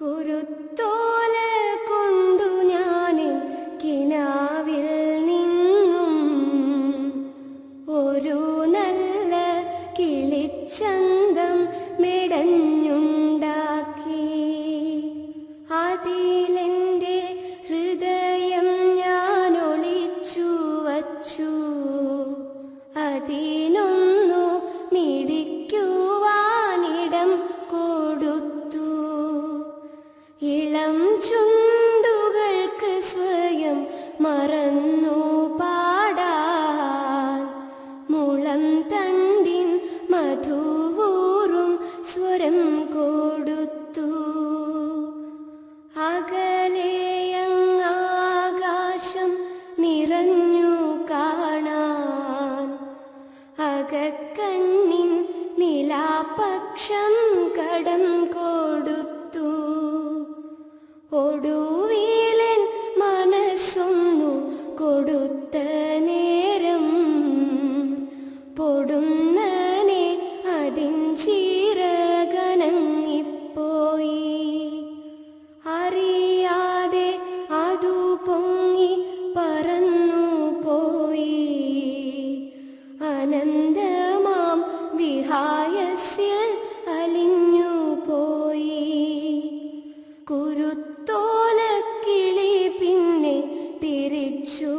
കുരുത്തോല കൊണ്ടു കിനാവിൽ നിന്നും ഒരു നല്ല കിളിച്ചന്തം മെടഞ്ഞുണ്ടാക്കി. അതിലെന്റെ മുളം തണ്ടിൻ മധുവൂറും സ്വരം കൊടുത്തു. അകലെയങ്ങാകാശം നിറഞ്ഞു കാണാൻ അകക്കണ്ണിൻ നിലാപക്ഷം കടം കൊടുത്തു. ഒടുവിലൻ മനസ്സൊന്നു കൊടുത്ത നേരം പൊടുന്നനെ അതിൻ ചീരകനങ്ങിപ്പോയി അറിയാതെ അതു പൊങ്ങി പറന്നു പോയി. അനന്തമാം വിഹായസ്യ അലിഞ്ഞു പോയി. കുരുത്തോലക്കിളി പിന്നെ തിരിച്ചു